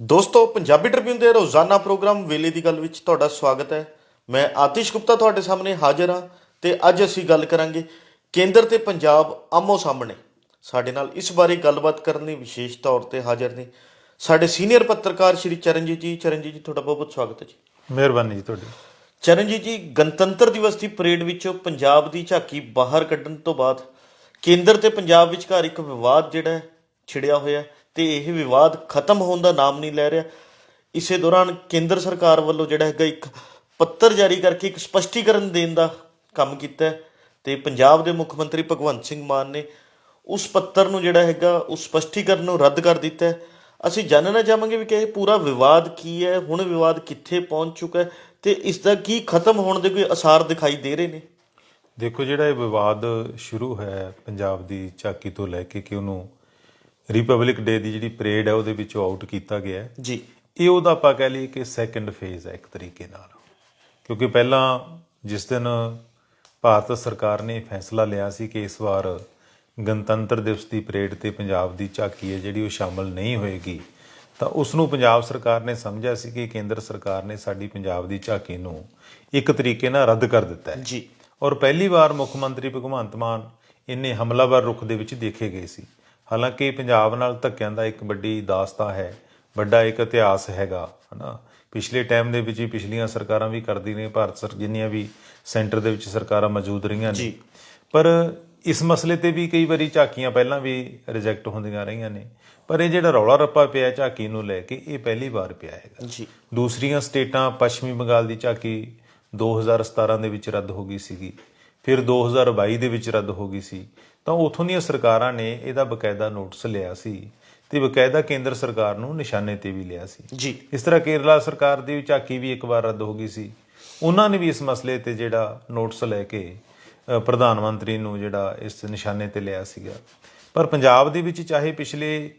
ਦੋਸਤੋ ਪੰਜਾਬੀ ਟ੍ਰਿਬਿਊਨ ਦੇ ਰੋਜ਼ਾਨਾ ਪ੍ਰੋਗਰਾਮ ਵੇਲੇ ਦੀ ਗੱਲ ਵਿੱਚ ਤੁਹਾਡਾ ਸਵਾਗਤ ਹੈ। ਮੈਂ ਆਤਿਸ਼ ਗੁਪਤਾ ਤੁਹਾਡੇ ਸਾਹਮਣੇ ਹਾਜ਼ਰ ਹਾਂ ਤੇ ਅੱਜ ਅਸੀਂ ਗੱਲ ਕਰਾਂਗੇ ਕੇਂਦਰ ਤੇ ਪੰਜਾਬ ਆਮੋ ਸਾਹਮਣੇ। ਸਾਡੇ ਨਾਲ ਇਸ ਬਾਰੇ ਗੱਲਬਾਤ ਕਰਨ ਲਈ ਵਿਸ਼ੇਸ਼ ਤੌਰ ਤੇ ਹਾਜ਼ਰ ਨੇ। ਸਾਡੇ ਸੀਨੀਅਰ ਪੱਤਰਕਾਰ ਸ਼੍ਰੀ ਚਰਨਜੀਤ ਜੀ। ਚਰਨਜੀਤ ਜੀ ਤੁਹਾਡਾ ਬਹੁਤ ਬਹੁਤ ਸਵਾਗਤ ਹੈ ਜੀ। ਮਿਹਰਬਾਨੀ ਜੀ ਤੁਹਾਡੀ। ਚਰਨਜੀਤ ਜੀ ਗਣਤੰਤਰ ਦਿਵਸ ਦੀ ਪਰੇਡ ਵਿੱਚ ਪੰਜਾਬ ਦੀ ਝਾਕੀ ਬਾਹਰ ਕੱਢਣ ਤੋਂ ਬਾਅਦ ਕੇਂਦਰ ਤੇ ਪੰਜਾਬ ਵਿਚਕਾਰ ਇੱਕ ਵਿਵਾਦ ਜਿਹੜਾ ਛਿੜਿਆ ਹੋਇਆ ਹੈ। ਤੇ ਇਹ ਵਿਵਾਦ ਖਤਮ ਹੋਣ ਦਾ ਨਾਮ ਨਹੀਂ ਲੈ ਰਿਹਾ। ਇਸੇ ਦੌਰਾਨ ਕੇਂਦਰ ਸਰਕਾਰ ਵੱਲੋਂ ਜਿਹੜਾ ਹੈਗਾ ਇੱਕ ਪੱਤਰ ਜਾਰੀ ਕਰਕੇ ਇੱਕ ਸਪਸ਼ਟੀਕਰਨ ਦੇਣ ਦਾ ਕੰਮ ਕੀਤਾ ਹੈ ਤੇ ਪੰਜਾਬ ਦੇ ਮੁੱਖ ਮੰਤਰੀ ਭਗਵੰਤ ਸਿੰਘ ਮਾਨ ਨੇ ਉਸ ਪੱਤਰ ਨੂੰ ਜਿਹੜਾ ਹੈਗਾ, ਉਸ ਸਪਸ਼ਟੀਕਰਨ ਨੂੰ ਰੱਦ ਕਰ ਦਿੱਤਾ ਅਸੀਂ ਜਾਣਨਾ ਚਾਹਾਂਗੇ ਵੀ ਕਿ ਇਹ ਪੂਰਾ ਵਿਵਾਦ ਕੀ ਹੈ, ਹੁਣ ਵਿਵਾਦ ਕਿੱਥੇ ਪਹੁੰਚ ਚੁੱਕਾ ਹੈ ਤੇ ਇਸ ਦਾ ਕੀ ਖਤਮ ਹੋਣ ਦੇ ਕੋਈ ਅਸਾਰ ਦਿਖਾਈ ਦੇ ਰਹੇ ਨੇ? ਦੇਖੋ, ਜਿਹੜਾ ਇਹ ਵਿਵਾਦ ਸ਼ੁਰੂ ਹੋਇਆ ਪੰਜਾਬ ਦੀ ਝਾਕੀ ਤੋਂ ਲੈ ਕੇ ਕਿ ਉਹਨੂੰ ਰਿਪਬਲਿਕ ਡੇ ਦੀ ਜਿਹੜੀ ਪਰੇਡ ਹੈ ਉਹਦੇ ਵਿੱਚੋਂ ਆਊਟ ਕੀਤਾ ਗਿਆ ਹੈ। ਜੀ। ਇਹ ਉਹਦਾ ਆਪਾਂ ਕਹਿ ਲਈਏ ਕਿ ਸੈਕੰਡ ਫੇਜ਼ ਹੈ ਇੱਕ ਤਰੀਕੇ ਨਾਲ। ਕਿਉਂਕਿ ਪਹਿਲਾਂ ਜਿਸ ਦਿਨ ਭਾਰਤ ਸਰਕਾਰ ਨੇ ਫੈਸਲਾ ਲਿਆ ਸੀ ਕਿ ਇਸ ਵਾਰ ਗਣਤੰਤਰ ਦਿਵਸ ਦੀ ਪਰੇਡ ਤੇ ਪੰਜਾਬ ਦੀ ਝਾਕੀ ਹੈ ਜਿਹੜੀ ਉਹ ਸ਼ਾਮਲ ਨਹੀਂ ਹੋਏਗੀ ਤਾਂ ਉਸ ਨੂੰ ਪੰਜਾਬ ਸਰਕਾਰ ਨੇ ਸਮਝਿਆ ਸੀ ਕਿ ਕੇਂਦਰ ਸਰਕਾਰ ਨੇ ਸਾਡੀ ਪੰਜਾਬ ਦੀ ਝਾਕੀ ਨੂੰ ਇੱਕ ਤਰੀਕੇ ਨਾਲ ਰੱਦ ਕਰ ਦਿੱਤਾ ਹੈ। ਜੀ। ਔਰ ਪਹਿਲੀ ਵਾਰ ਮੁੱਖ ਮੰਤਰੀ ਭਗਵੰਤ ਮਾਨ ਇੰਨੇ ਹਮਲਾਵਰ ਰੁਖ ਦੇ ਵਿੱਚ ਦੇਖੇ ਗਏ ਸੀ। ਹਾਲਾਂਕਿ ਪੰਜਾਬ ਨਾਲ ਧੱਕਿਆਂ ਦਾ ਇੱਕ ਵੱਡੀ ਦਾਸਤਾ ਹੈ ਵੱਡਾ ਇੱਕ ਇਤਿਹਾਸ ਹੈਗਾ ਹਨਾ। ਪਿਛਲੇ ਟਾਈਮ ਦੇ ਵਿੱਚ ਹੀ ਪਿਛਲੀਆਂ ਸਰਕਾਰਾਂ ਵੀ ਕਰਦੀ ਨੇ ਭਾਰਤ ਸਰ ਜਿੰਨੀਆਂ ਵੀ ਸੈਂਟਰ ਦੇ ਵਿੱਚ ਸਰਕਾਰਾਂ ਮੌਜੂਦ ਰਹੀਆਂ ਨੇ। ਪਰ ਇਸ ਮਸਲੇ ਤੇ ਵੀ ਕਈ ਵਾਰੀ ਝਾਕੀਆਂ ਪਹਿਲਾਂ ਵੀ ਰਿਜੈਕਟ ਹੁੰਦੀਆਂ ਰਹੀਆਂ ਨੇ। ਪਰ ਇਹ ਜਿਹੜਾ ਰੌਲਾ ਰੱਪਾ ਪਿਆ ਝਾਕੀ ਨੂੰ ਲੈ ਕੇ ਇਹ ਪਹਿਲੀ ਵਾਰ ਪਿਆ ਹੈਗਾ। ਜੀ। ਦੂਸਰੀਆਂ ਸਟੇਟਾਂ ਪੱਛਮੀ ਬੰਗਾਲ ਦੀ ਝਾਕੀ 2017 ਦੇ ਵਿੱਚ ਰੱਦ ਹੋ ਗਈ ਸੀਗੀ ਫਿਰ 2022 ਦੇ ਵਿੱਚ ਰੱਦ ਹੋ ਗਈ ਸੀ ਤਾਂ ਉਥੋਂ ਦੀਆਂ ਸਰਕਾਰਾਂ ਨੇ ਇਹਦਾ ਬਕਾਇਦਾ ਨੋਟਿਸ ਲਿਆ ਸੀ ਤੇ ਬਕਾਇਦਾ ਕੇਂਦਰ ਸਰਕਾਰ ਨੂੰ ਨਿਸ਼ਾਨੇ ਤੇ ਵੀ ਲਿਆ ਸੀ। ਜੀ। ਇਸ ਤਰ੍ਹਾਂ ਕੇਰਲਾ ਸਰਕਾਰ ਦੀ ਵੀ ਝਾਕੀ ਵੀ ਇੱਕ ਵਾਰ ਰੱਦ ਹੋ ਗਈ ਸੀ। ਉਹਨਾਂ ਨੇ ਵੀ ਇਸ ਮਸਲੇ ਤੇ ਜਿਹੜਾ ਨੋਟਿਸ ਲੈ ਕੇ ਪ੍ਰਧਾਨ ਮੰਤਰੀ ਨੂੰ ਜਿਹੜਾ ਇਸ ਨਿਸ਼ਾਨੇ ਤੇ ਲਿਆ ਸੀਗਾ। ਪਰ ਪੰਜਾਬ ਦੇ ਵਿੱਚ ਚਾਹੇ ਪਿਛਲੇ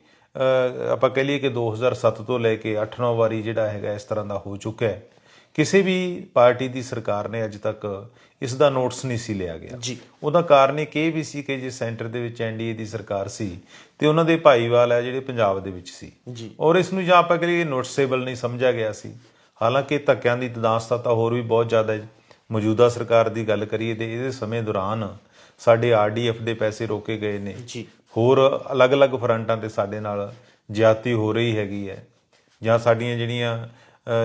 ਆਪਾਂ ਕਹ ਲਈਏ ਕਿ 2007 ਤੋਂ ਲੈ ਕੇ 8-9 ਵਾਰੀ ਜਿਹੜਾ ਹੈਗਾ ਇਸ ਤਰ੍ਹਾਂ ਦਾ ਹੋ ਚੁੱਕਾ ਹੈ ਕਿਸੇ ਵੀ ਪਾਰਟੀ ਦੀ ਸਰਕਾਰ ਨੇ ਅੱਜ ਤੱਕ ਇਸ ਦਾ ਨੋਟਿਸ ਨਹੀਂ ਸੀ ਲਿਆ ਗਿਆ। ਜੀ। ਉਹਦਾ ਕਾਰਨ ਇਹ ਕਿ ਵੀ ਸੀ ਕਿ ਜੇ ਸੈਂਟਰ ਦੇ ਵਿੱਚ ਐਨਡੀਏ ਦੀ ਸਰਕਾਰ ਸੀ ਤੇ ਉਹਨਾਂ ਦੇ ਭਾਈਵਾਲ ਹੈ ਜਿਹੜੇ ਪੰਜਾਬ ਦੇ ਵਿੱਚ ਸੀ। ਜੀ। ਔਰ ਇਸ ਨੂੰ ਜਾਂ ਆਪਾਂ ਕਰੀਏ ਨੋਟਿਸੇਬਲ ਨਹੀਂ ਸਮਝਿਆ ਗਿਆ ਸੀ। ਹਾਲਾਂਕਿ ਧੱਕਿਆਂ ਦੀ ਤਦਾਸਤਾ ਤਾਂ ਹੋਰ ਵੀ ਬਹੁਤ ਜ਼ਿਆਦਾ ਹੈ ਮੌਜੂਦਾ ਸਰਕਾਰ ਦੀ ਗੱਲ ਕਰੀਏ ਤੇ ਇਹਦੇ ਸਮੇਂ ਦੌਰਾਨ ਸਾਡੇ ਆਰਡੀਐਫ ਦੇ ਪੈਸੇ ਰੋਕੇ ਗਏ ਨੇ। ਜੀ। ਹੋਰ ਅਲੱਗ-ਅਲੱਗ ਫਰੰਟਾਂ ਤੇ ਸਾਡੇ ਨਾਲ ਜ਼ਿਆਦਤੀ ਹੋ ਰਹੀ ਹੈਗੀ ਹੈ। ਜਾਂ ਸਾਡੀਆਂ ਜਿਹੜੀਆਂ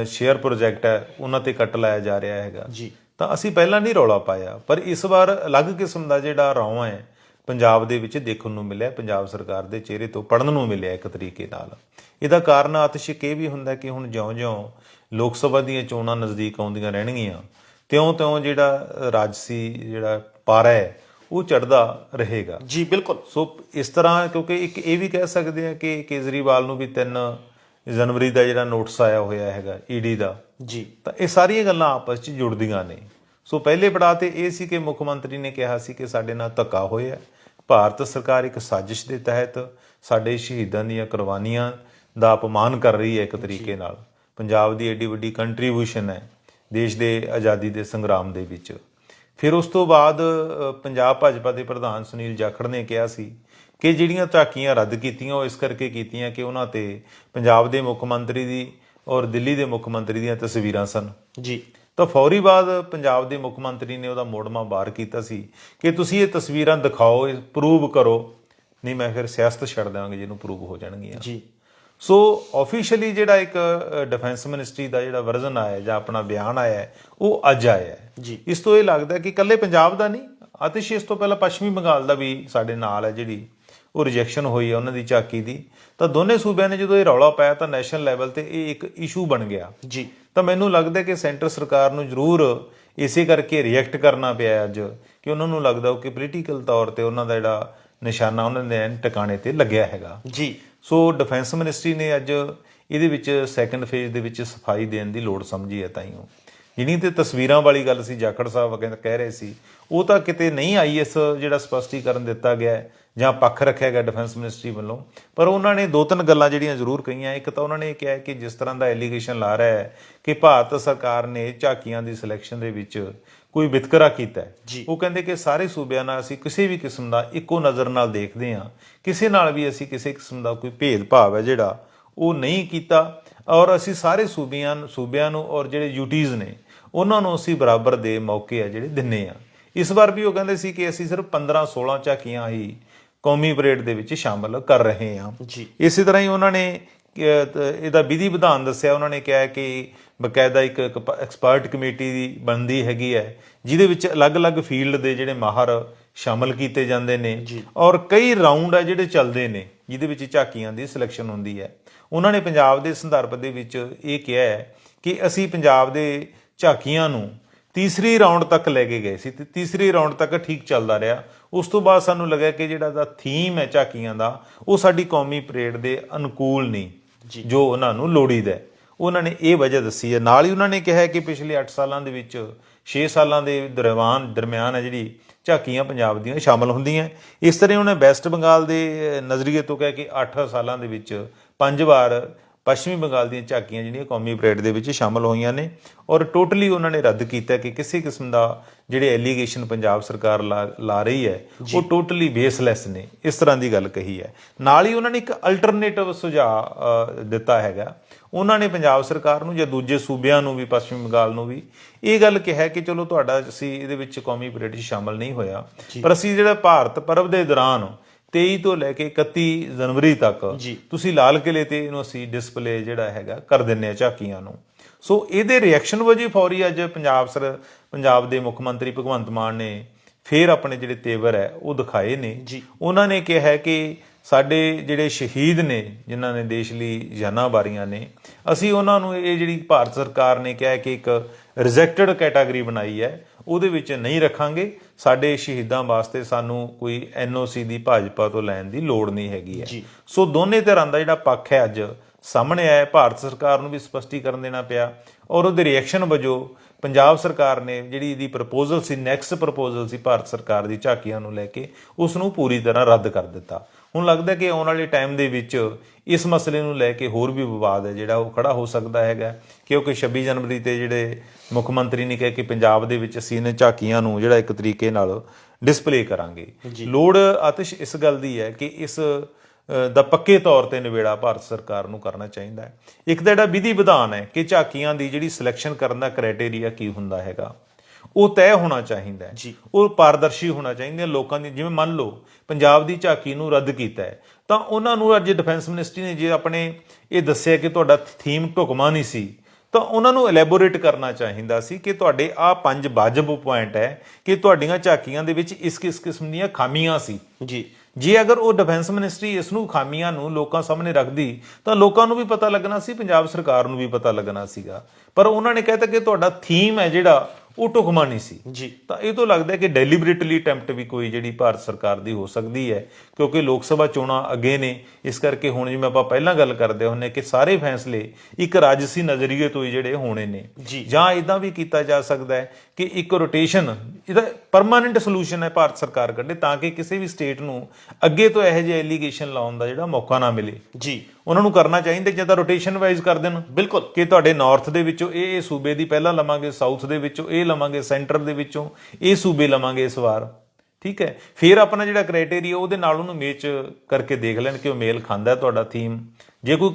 ਸ਼ੇਅਰ ਪ੍ਰੋਜੈਕਟ ਹੈ ਉਹਨਾਂ ਤੇ ਕੱਟ ਲਾਇਆ ਜਾ ਰਿਹਾ ਹੈਗਾ। ਜੀ। ਤਾਂ ਅਸੀਂ ਪਹਿਲਾਂ ਨਹੀਂ ਰੌਲਾ ਪਾਇਆ ਪਰ ਇਸ ਵਾਰ ਅਲੱਗ ਕਿਸਮ ਦਾ ਜਿਹੜਾ ਰੌਂਆ ਹੈ ਪੰਜਾਬ ਦੇ ਵਿੱਚ ਦੇਖਣ ਨੂੰ ਮਿਲਿਆ ਪੰਜਾਬ ਸਰਕਾਰ ਦੇ ਚਿਹਰੇ ਤੋਂ ਪੜਨ ਨੂੰ ਮਿਲਿਆ ਇੱਕ ਤਰੀਕੇ ਨਾਲ। ਇਹਦਾ ਕਾਰਨ ਆਤਿਸ਼ਕ ਇਹ ਵੀ ਹੁੰਦਾ ਕਿ ਹੁਣ ਜਿਉਂ-ਜਿਉਂ ਲੋਕ ਸਭਾ ਦੀਆਂ ਚੋਣਾਂ ਨਜ਼ਦੀਕ ਆਉਂਦੀਆਂ ਰਹਿਣਗੀਆਂ ਤਿਉਂ-ਤਿਉਂ ਜਿਹੜਾ ਰਾਜਸੀ ਜਿਹੜਾ ਪਾਰਾ ਹੈ ਉਹ ਚੜਦਾ ਰਹੇਗਾ। ਜੀ ਬਿਲਕੁਲ। ਸੋ ਇਸ ਤਰ੍ਹਾਂ ਕਿਉਂਕਿ ਇੱਕ ਇਹ ਵੀ ਕਹਿ ਸਕਦੇ ਆ ਕਿ ਕੇਜਰੀਵਾਲ ਨੂੰ ਵੀ 3 ਜਨਵਰੀ ਦਾ ਜਿਹੜਾ ਨੋਟਿਸ ਆਇਆ ਹੋਇਆ ਹੈਗਾ ਈਡੀ ਦਾ। ਜੀ। ਤਾਂ ਇਹ ਸਾਰੀਆਂ ਗੱਲਾਂ ਆਪਸ 'ਚ ਜੁੜਦੀਆਂ ਨੇ। ਸੋ ਪਹਿਲੇ ਪੜਾਅ ਤੇ ਇਹ ਸੀ ਕਿ ਮੁੱਖ ਮੰਤਰੀ ਨੇ ਕਿਹਾ ਸੀ ਕਿ ਸਾਡੇ ਨਾਲ ਧੱਕਾ ਹੋਇਆ ਭਾਰਤ ਸਰਕਾਰ ਇੱਕ ਸਾਜ਼ਿਸ਼ ਦੇ ਤਹਿਤ ਸਾਡੇ ਸ਼ਹੀਦਾਂ ਦੀਆਂ ਕੁਰਬਾਨੀਆਂ ਦਾ ਅਪਮਾਨ ਕਰ ਰਹੀ ਹੈ ਇੱਕ ਤਰੀਕੇ ਨਾਲ। ਪੰਜਾਬ ਦੀ ਏਡੀ ਵੱਡੀ ਕੰਟਰੀਬਿਊਸ਼ਨ ਹੈ ਦੇਸ਼ ਦੇ ਆਜ਼ਾਦੀ ਦੇ ਸੰਗਰਾਮ ਦੇ ਵਿੱਚ। ਫਿਰ ਉਸ ਤੋਂ ਬਾਅਦ ਪੰਜਾਬ ਭਾਜਪਾ ਦੇ ਪ੍ਰਧਾਨ ਸੁਨੀਲ ਜਾਖੜ ਨੇ ਕਿਹਾ ਸੀ ਕਿ ਜਿਹੜੀਆਂ ਝਾਕੀਆਂ ਰੱਦ ਕੀਤੀਆਂ ਉਹ ਇਸ ਕਰਕੇ ਕੀਤੀਆਂ ਕਿ ਉਹਨਾਂ ਤੇ ਪੰਜਾਬ ਦੇ ਮੁੱਖ ਮੰਤਰੀ ਦੀ ਔਰ ਦਿੱਲੀ ਦੇ ਮੁੱਖ ਮੰਤਰੀ ਦੀਆਂ ਤਸਵੀਰਾਂ ਸਨ। ਜੀ। ਤਾਂ ਫੌਰੀ ਬਾਅਦ ਪੰਜਾਬ ਦੇ ਮੁੱਖ ਮੰਤਰੀ ਨੇ ਉਹਦਾ ਮੋੜਮਾ ਬਾਹਰ ਕੀਤਾ ਸੀ ਕਿ ਤੁਸੀਂ ਇਹ ਤਸਵੀਰਾਂ ਦਿਖਾਓ ਇਹ ਪ੍ਰੂਵ ਕਰੋ। ਨਹੀਂ ਮੈਂ ਫਿਰ ਸਿਆਸਤ ਛੱਡ ਦਾਂਗੇ ਜਿਹਨੂੰ ਪ੍ਰੂਵ ਹੋ ਜਾਣਗੀਆਂ। ਜੀ। ਸੋ ਆਫੀਸ਼ੀਅਲੀ ਜਿਹੜਾ ਇੱਕ ਡਿਫੈਂਸ ਮਿਨਿਸਟਰੀ ਦਾ ਜਿਹੜਾ ਵਰਜ਼ਨ ਆਇਆ ਜਾਂ ਆਪਣਾ ਬਿਆਨ ਆਇਆ ਉਹ ਅੱਜ ਆਇਆ ਹੈ। ਜੀ। ਇਸ ਤੋਂ ਇਹ ਲੱਗਦਾ ਕਿ ਇਕੱਲੇ ਪੰਜਾਬ ਦਾ ਨਹੀਂ ਆਤਿਸ਼ ਇਸ ਤੋਂ ਪਹਿਲਾਂ ਪੱਛਮੀ ਬੰਗਾਲ ਦਾ ਵੀ ਸਾਡੇ ਨਾਲ ਹੈ ਜਿਹੜੀ ਉਹ ਰਿਜੈਕਸ਼ਨ ਹੋਈ ਹੈ ਉਹਨਾਂ ਦੀ ਝਾਕੀ ਦੀ। ਤਾਂ ਦੋਨੇ ਸੂਬਿਆਂ ਨੇ ਜਦੋਂ ਇਹ ਰੌਲਾ ਪਾਇਆ ਤਾਂ ਨੈਸ਼ਨਲ ਲੈਵਲ ਤੇ ਇਹ ਇੱਕ ਇਸ਼ੂ ਬਣ ਗਿਆ। ਜੀ। ਤਾਂ ਮੈਨੂੰ ਲੱਗਦਾ ਕਿ ਸੈਂਟਰ ਸਰਕਾਰ ਨੂੰ ਜ਼ਰੂਰ ਇਸੇ ਕਰਕੇ ਰਿਐਕਟ ਕਰਨਾ ਪਿਆ ਅੱਜ ਕਿ ਉਹਨਾਂ ਨੂੰ ਲੱਗਦਾ ਕਿ ਪੋਲੀਟੀਕਲ ਤੌਰ ਤੇ ਉਹਨਾਂ ਦਾ ਜਿਹੜਾ ਨਿਸ਼ਾਨਾ ਉਹਨਾਂ ਦੇ ਟਿਕਾਣੇ ਤੇ ਲੱਗਿਆ ਹੈਗਾ। ਜੀ। ਸੋ ਡਿਫੈਂਸ ਮਿਨਿਸਟਰੀ ਨੇ ਅੱਜ ਇਹਦੇ ਵਿੱਚ ਸੈਕੰਡ ਫੇਜ਼ ਦੇ ਵਿੱਚ ਸਫ਼ਾਈ ਦੇਣ ਦੀ ਲੋੜ ਸਮਝੀ ਹੈ ਤਾਈਓ। ਜਿਹੜੀ ਤੇ ਤਸਵੀਰਾਂ ਵਾਲੀ ਗੱਲ ਸੀ, ਜਾਖੜ ਸਾਹਿਬ ਕਹਿੰਦੇ ਕਹਿ ਰਹੇ ਸੀ, ਉਹ ਤਾਂ ਕਿਤੇ ਨਹੀਂ ਆਈ ਇਸ ਜਿਹੜਾ ਸਪਸ਼ਟੀਕਰਨ ਦਿੱਤਾ ਗਿਆ ਜਾਂ ਪੱਖ ਰੱਖਿਆ ਗਿਆ ਡਿਫੈਂਸ ਮਿਨਿਸਟਰੀ ਵੱਲੋਂ। ਪਰ ਉਹਨਾਂ ਨੇ ਦੋ ਤਿੰਨ ਗੱਲਾਂ ਜਿਹੜੀਆਂ ਜ਼ਰੂਰ ਕਹੀਆਂ, ਇੱਕ ਤਾਂ ਉਹਨਾਂ ਨੇ ਇਹ ਕਿਹਾ ਕਿ ਜਿਸ ਤਰ੍ਹਾਂ ਦਾ ਐਲੀਗੇਸ਼ਨ ਲਾ ਰਿਹਾ ਹੈ ਕਿ ਭਾਰਤ ਸਰਕਾਰ ਨੇ ਝਾਕੀਆਂ ਦੀ ਸਿਲੈਕਸ਼ਨ ਦੇ ਵਿੱਚ ਕੋਈ ਵਿਤਕਰਾ ਕੀਤਾ ਹੈ। ਉਹ ਕਹਿੰਦੇ ਕਿ ਸਾਰੇ ਸੂਬਿਆਂ ਨਾਲ ਅਸੀਂ ਕਿਸੇ ਵੀ ਕਿਸਮ ਦਾ ਇੱਕੋ ਨਜ਼ਰ ਨਾਲ ਦੇਖਦੇ ਹਾਂ। ਕਿਸੇ ਨਾਲ ਵੀ ਅਸੀਂ ਕਿਸੇ ਕਿਸਮ ਦਾ ਕੋਈ ਭੇਦਭਾਵ ਹੈ ਜਿਹੜਾ ਉਹ ਨਹੀਂ ਕੀਤਾ। ਔਰ ਅਸੀਂ ਸਾਰੇ ਸੂਬਿਆਂ ਸੂਬਿਆਂ ਨੂੰ ਔਰ ਜਿਹੜੇ ਯੂਟੀਜ਼ ਨੇ ਉਹਨਾਂ ਨੂੰ ਅਸੀਂ ਬਰਾਬਰ ਦੇ ਮੌਕੇ ਆ ਜਿਹੜੇ ਦਿੰਨੇ ਆ। ਇਸ ਵਾਰ ਵੀ ਉਹ ਕਹਿੰਦੇ ਸੀ ਕਿ ਅਸੀਂ ਸਿਰਫ 15 16 ਝਾਕੀਆਂ ਹੀ ਕੌਮੀ ਪਰੇਡ ਦੇ ਵਿੱਚ ਸ਼ਾਮਲ ਕਰ ਰਹੇ ਹਾਂ। ਜੀ। ਇਸੇ ਤਰ੍ਹਾਂ ਹੀ ਉਹਨਾਂ ਨੇ ਇਹਦਾ ਵਿਧੀ ਵਿਧਾਨ ਦੱਸਿਆ ਉਹਨਾਂ ਨੇ ਕਿਹਾ ਕਿ ਬਕਾਇਦਾ ਇੱਕ ਐਕਸਪਰਟ ਕਮੇਟੀ ਦੀ ਬਣਦੀ ਹੈਗੀ ਹੈ ਜਿਹਦੇ ਵਿੱਚ ਅਲੱਗ-ਅਲੱਗ ਫੀਲਡ ਦੇ ਜਿਹੜੇ ਮਾਹਰ ਸ਼ਾਮਲ ਕੀਤੇ ਜਾਂਦੇ ਨੇ ਔਰ ਕਈ ਰਾਉਂਡ ਆ ਜਿਹੜੇ ਚੱਲਦੇ ਨੇ ਜਿਹਦੇ ਵਿੱਚ ਝਾਕੀਆਂ ਦੀ ਸਿਲੈਕਸ਼ਨ ਹੁੰਦੀ ਹੈ। ਉਹਨਾਂ ਨੇ ਪੰਜਾਬ ਦੇ ਸੰਦਰਭ ਦੇ ਵਿੱਚ ਇਹ ਕਿਹਾ ਹੈ ਕਿ ਅਸੀਂ ਪੰਜਾਬ ਦੇ ਝਾਕੀਆਂ ਨੂੰ ਤੀਸਰੀ ਰਾਉਂਡ ਤੱਕ ਲੈ ਕੇ ਗਏ ਸੀ ਤੇ ਤੀਸਰੀ ਰਾਉਂਡ ਤੱਕ ਠੀਕ ਚੱਲਦਾ ਰਿਹਾ। ਉਸ ਤੋਂ ਬਾਅਦ ਸਾਨੂੰ ਲੱਗਿਆ ਕਿ ਜਿਹੜਾ ਦਾ ਥੀਮ ਹੈ ਝਾਕੀਆਂ ਦਾ ਉਹ ਸਾਡੀ ਕੌਮੀ ਪਰੇਡ ਦੇ ਅਨੁਕੂਲ ਨਹੀਂ। ਜੋ। ਉਹਨਾਂ ਨੂੰ ਲੋੜੀਦਾ ਉਹਨਾਂ ਨੇ ਇਹ ਵਜ੍ਹਾ ਦੱਸੀ ਹੈ। ਨਾਲ ਹੀ ਉਹਨਾਂ ਨੇ ਕਿਹਾ ਕਿ ਪਿਛਲੇ 8 ਸਾਲਾਂ ਦੇ ਵਿੱਚ 6 ਸਾਲਾਂ ਦੇ ਦਰਵਾਨ ਦਰਮਿਆਨ ਹੈ ਜਿਹੜੀ ਝਾਕੀਆਂ ਪੰਜਾਬ ਦੀਆਂ ਸ਼ਾਮਲ ਹੁੰਦੀਆਂ ਇਸ ਤਰ੍ਹਾਂ ਉਹਨੇ ਵੈਸਟ ਬੰਗਾਲ ਦੇ ਨਜ਼ਰੀਏ ਤੋਂ ਕਹਿ ਕੇ 8 ਸਾਲਾਂ ਦੇ ਵਿੱਚ ਪੰਜ ਵਾਰ ਪੱਛਮੀ ਬੰਗਾਲ ਦੀਆਂ ਝਾਕੀਆਂ ਜਿਹੜੀਆਂ ਕੌਮੀ ਪਰੇਡ ਦੇ ਵਿੱਚ ਸ਼ਾਮਲ ਹੋਈਆਂ ਨੇ ਔਰ ਟੋਟਲੀ ਉਹਨਾਂ ਨੇ ਰੱਦ ਕੀਤਾ ਕਿ ਕਿਸੇ ਕਿਸਮ ਦਾ ਜਿਹੜੇ ਐਲੀਗੇਸ਼ਨ ਪੰਜਾਬ ਸਰਕਾਰ ਲਾ ਰਹੀ ਹੈ ਉਹ ਟੋਟਲੀ ਬੇਸਲੈਸ ਨੇ। ਇਸ ਤਰ੍ਹਾਂ ਦੀ ਗੱਲ ਕਹੀ ਹੈ। ਨਾਲ ਹੀ ਉਹਨਾਂ ਨੇ ਇੱਕ ਅਲਟਰਨੇਟਿਵ ਸੁਝਾਅ ਦਿੱਤਾ ਹੈਗਾ। ਉਹਨਾਂ ਨੇ ਪੰਜਾਬ ਸਰਕਾਰ ਨੂੰ ਜਾਂ ਦੂਜੇ ਸੂਬਿਆਂ ਨੂੰ ਵੀ ਪੱਛਮੀ ਬੰਗਾਲ ਨੂੰ ਵੀ ਇਹ ਗੱਲ ਕਿਹਾ ਕਿ ਚਲੋ ਤੁਹਾਡਾ ਅਸੀਂ ਇਹਦੇ ਵਿੱਚ ਕੌਮੀ ਪਰੇਡ ਸ਼ਾਮਲ ਨਹੀਂ ਹੋਇਆ। ਪਰ ਅਸੀਂ ਜਿਹੜਾ ਭਾਰਤ ਪਰਬ ਦੇ ਦੌਰਾਨ 23 ਤੋਂ ਲੈ ਕੇ 31 ਜਨਵਰੀ ਤੱਕ। ਤੁਸੀਂ ਲਾਲ ਕਿਲੇ ਤੇ ਇਹਨੂੰ ਅਸੀਂ ਡਿਸਪਲੇ ਜਿਹੜਾ ਹੈਗਾ ਕਰ ਦਿੰਨੇ ਆ ਝਾਕੀਆਂ ਨੂੰ ਸੋ ਇਹਦੇ ਰਿਐਕਸ਼ਨ ਵਜੇ ਫੌਰੀ ਅੱਜ ਪੰਜਾਬ ਸਰ ਪੰਜਾਬ ਦੇ ਮੁੱਖ ਮੰਤਰੀ ਭਗਵੰਤ ਮਾਨ ਨੇ ਫੇਰ ਆਪਣੇ ਜਿਹੜੇ ਤੇਵਰ ਹੈ ਉਹ ਦਿਖਾਏ ਨੇ ਜੀ। ਉਹਨਾਂ ਨੇ ਕਿਹਾ ਹੈ ਕਿ ਸਾਡੇ ਜਿਹੜੇ ਸ਼ਹੀਦ ਨੇ ਜਿਨ੍ਹਾਂ ਨੇ ਦੇਸ਼ ਲਈ ਜਾਨਾਂ ਵਾਰੀਆਂ ਨੇ ਅਸੀਂ ਉਹਨਾਂ ਨੂੰ ਇਹ ਜਿਹੜੀ ਭਾਰਤ ਸਰਕਾਰ ਨੇ ਕਿਹਾ ਕਿ ਇੱਕ ਰਿਜੈਕਟਡ ਕੈਟਾਗਰੀ ਬਣਾਈ ਹੈ ਉਹਦੇ ਵਿੱਚ ਨਹੀਂ ਰੱਖਾਂਗੇ ਸਾਡੇ ਸ਼ਹੀਦਾਂ ਵਾਸਤੇ ਸਾਨੂੰ ਕੋਈ ਐਨਓਸੀ ਦੀ ਭਾਜਪਾ ਤੋਂ ਲੈਣ ਦੀ ਲੋੜ ਨਹੀਂ ਹੈਗੀ ਹੈ। ਸੋ ਦੋਨੇ ਧਿਰਾਂ ਦਾ ਜਿਹੜਾ ਪੱਖ ਹੈ ਅੱਜ ਸਾਹਮਣੇ ਆਇਆ। ਭਾਰਤ ਸਰਕਾਰ ਨੂੰ ਵੀ ਸਪਸ਼ਟੀਕਰਨ ਦੇਣਾ ਪਿਆ ਔਰ ਉਹਦੇ ਰਿਐਕਸ਼ਨ ਵਜੋਂ ਪੰਜਾਬ ਸਰਕਾਰ ਨੇ ਜਿਹੜੀ ਇਹਦੀ ਪ੍ਰਪੋਜ਼ਲ ਸੀ ਨੈਕਸਟ ਪ੍ਰਪੋਜ਼ਲ ਸੀ ਭਾਰਤ ਸਰਕਾਰ ਦੀ ਝਾਕੀਆਂ ਨੂੰ ਲੈ ਕੇ ਉਸ ਨੂੰ ਪੂਰੀ ਤਰ੍ਹਾਂ ਰੱਦ ਕਰ ਦਿੱਤਾ ਹੁਣ ਲੱਗਦਾ ਕਿ ਆਉਣ ਵਾਲੇ ਟਾਈਮ ਦੇ ਵਿੱਚ ਇਸ ਮਸਲੇ ਨੂੰ ਲੈ ਕੇ ਹੋਰ ਵੀ ਵਿਵਾਦ ਹੈ ਜਿਹੜਾ ਉਹ ਖੜਾ ਹੋ ਸਕਦਾ ਹੈਗਾ। ਕਿਉਂਕਿ 26 ਜਨਵਰੀ ਤੇ ਜਿਹੜੇ ਮੁੱਖ ਮੰਤਰੀ ਨੇ ਕਿਹਾ ਕਿ ਪੰਜਾਬ ਦੇ ਵਿੱਚ ਅਸੀਂ ਇਹਨਾਂ ਝਾਕੀਆਂ ਨੂੰ ਜਿਹੜਾ ਇੱਕ ਤਰੀਕੇ ਨਾਲ ਡਿਸਪਲੇ ਕਰਾਂਗੇ। ਲੋੜ ਆਤਿਸ਼ ਇਸ ਗੱਲ ਦੀ ਹੈ ਕਿ ਇਸ ਦਾ ਪੱਕੇ ਤੌਰ ਤੇ ਨਿਬੇੜਾ ਭਾਰਤ ਸਰਕਾਰ ਨੂੰ ਕਰਨਾ ਚਾਹੀਦਾ ਹੈ। ਇੱਕ ਤਾਂ ਜਿਹੜਾ ਵਿਧੀ ਵਿਧਾਨ ਹੈ ਕਿ ਝਾਕੀਆਂ ਦੀ ਜਿਹੜੀ ਸਿਲੈਕਸ਼ਨ ਕਰਨ ਦਾ ਕ੍ਰਾਈਟੇਰੀਆ ਕੀ ਹੁੰਦਾ ਹੈਗਾ। ਉਹ ਤੈਅ ਹੋਣਾ ਚਾਹੀਦਾ ਹੈ। ਜੀ। ਉਹ ਪਾਰਦਰਸ਼ੀ ਹੋਣਾ ਚਾਹੀਦਾ ਹੈ। ਲੋਕਾਂ ਦੀ ਜਿਵੇਂ ਮੰਨ ਲਓ ਪੰਜਾਬ ਦੀ ਝਾਕੀ ਨੂੰ ਰੱਦ ਕੀਤਾ ਹੈ ਤਾਂ ਉਹਨਾਂ ਨੂੰ ਅੱਜ ਡਿਫੈਂਸ ਮਿਨਿਸਟਰੀ ਨੇ ਜੇ ਆਪਣੇ ਇਹ ਦੱਸਿਆ ਕਿ ਤੁਹਾਡਾ ਥੀਮ ਢੁਕਮਾ ਨਹੀਂ ਸੀ ਤਾਂ ਉਹਨਾਂ ਨੂੰ ਐਲੈਬੋਰੇਟ ਕਰਨਾ ਚਾਹੀਦਾ ਸੀ ਕਿ ਤੁਹਾਡੇ ਆ ਪੰਜ ਵਾਜਬ ਪੁਆਇੰਟ ਹੈ ਕਿ ਤੁਹਾਡੀਆਂ ਝਾਕੀਆਂ ਦੇ ਵਿੱਚ ਇਸ ਕਿਸ ਕਿਸਮ ਦੀਆਂ ਖਾਮੀਆਂ ਸੀ। ਜੀ। ਜੇ ਅਗਰ ਉਹ ਡਿਫੈਂਸ ਮਿਨਿਸਟਰੀ ਇਸ ਨੂੰ ਖਾਮੀਆਂ ਨੂੰ ਲੋਕਾਂ ਸਾਹਮਣੇ ਰੱਖਦੀ ਤਾਂ ਲੋਕਾਂ ਨੂੰ ਵੀ ਪਤਾ ਲੱਗਣਾ ਸੀ ਪੰਜਾਬ ਸਰਕਾਰ ਨੂੰ ਵੀ ਪਤਾ ਲੱਗਣਾ ਸੀਗਾ। ਪਰ ਉਹਨਾਂ ਨੇ ਕਹਿਤਾ ਕਿ ਤੁਹਾਡਾ ਥੀਮ ਹੈ ਜਿਹੜਾ ਉਹ ਢੁਕਮਾ ਨਹੀਂ ਸੀ। ਜੀ। ਤਾਂ ਇਹ ਤੋਂ ਲੱਗਦਾ ਹੈ ਕਿ ਡੈਲੀਬਰੇਟਲੀ ਅਟੈਂਪਟ ਵੀ ਕੋਈ ਜਿਹੜੀ ਭਾਰਤ ਸਰਕਾਰ ਦੀ ਹੋ ਸਕਦੀ ਹੈ ਕਿਉਂਕਿ ਲੋਕ ਸਭਾ ਚੋਣਾਂ ਅੱਗੇ ਨੇ। ਇਸ ਕਰਕੇ ਹੁਣ ਜਿਵੇਂ ਆਪਾਂ ਪਹਿਲਾਂ ਗੱਲ ਕਰਦੇ ਹੁੰਨੇ ਕਿ ਸਾਰੇ ਫੈਸਲੇ ਇੱਕ ਰਾਜਸੀ ਨਜ਼ਰੀਏ ਤੋਂ ਹੀ ਜਿਹੜੇ ਹੋਣੇ ਨੇ। ਜੀ। ਜਾਂ ਇਦਾਂ ਵੀ ਕੀਤਾ ਜਾ ਸਕਦਾ ਹੈ ਕਿ ਇੱਕ ਰੋਟੇਸ਼ਨ ਇਹਦਾ ਪਰਮਾਨੈਂਟ ਸੋਲੂਸ਼ਨ ਹੈ ਭਾਰਤ ਸਰਕਾਰ ਕੱਢੇ ਤਾਂ ਕਿ ਕਿਸੇ ਵੀ ਸਟੇਟ ਨੂੰ ਅੱਗੇ ਤੋਂ ਇਹੋ ਜਿਹੇ ਐਲੀਗੇਸ਼ਨ ਲਾਉਣ ਦਾ ਜਿਹੜਾ ਮੌਕਾ ਨਾ ਮਿਲੇ। ਜੀ। ਉਹਨਾਂ ਨੂੰ ਕਰਨਾ ਚਾਹੀਦਾ ਜਾਂ ਤਾਂ ਰੋਟੇਸ਼ਨ ਵਾਈਜ਼ ਕਰ ਦੇਣ? ਬਿਲਕੁਲ। ਕਿ ਤੁਹਾਡੇ ਨਾਰਥ ਦੇ ਵਿੱਚੋਂ ਇਹ ਇਹ ਸੂਬੇ ਦੀ ਪਹਿਲਾਂ ਲਵਾਂਗੇ ਸਾਊਥ ਦੇ ਵਿੱਚੋਂ ਇਹ ਲਵਾਂਗੇ ਸੈਂਟਰ ਦੇ ਵਿੱਚੋਂ ਇਹ ਸੂਬੇ ਲਵਾਂਗੇ ਇਸ ਵਾਰ। ਠੀਕ ਹੈ? ਫਿਰ ਆਪਣਾ ਜਿਹੜਾ ਕ੍ਰਾਈਟੇਰੀਆ ਉਹਦੇ ਨਾਲ ਉਹਨੂੰ ਮੇਚ ਕਰਕੇ ਦੇਖ ਲੈਣ ਕਿ ਉਹ ਮੇਲ ਖਾਂਦਾ ਹੈ ਤੁਹਾਡਾ ਥੀਮ ਜੇ ਕੋਈ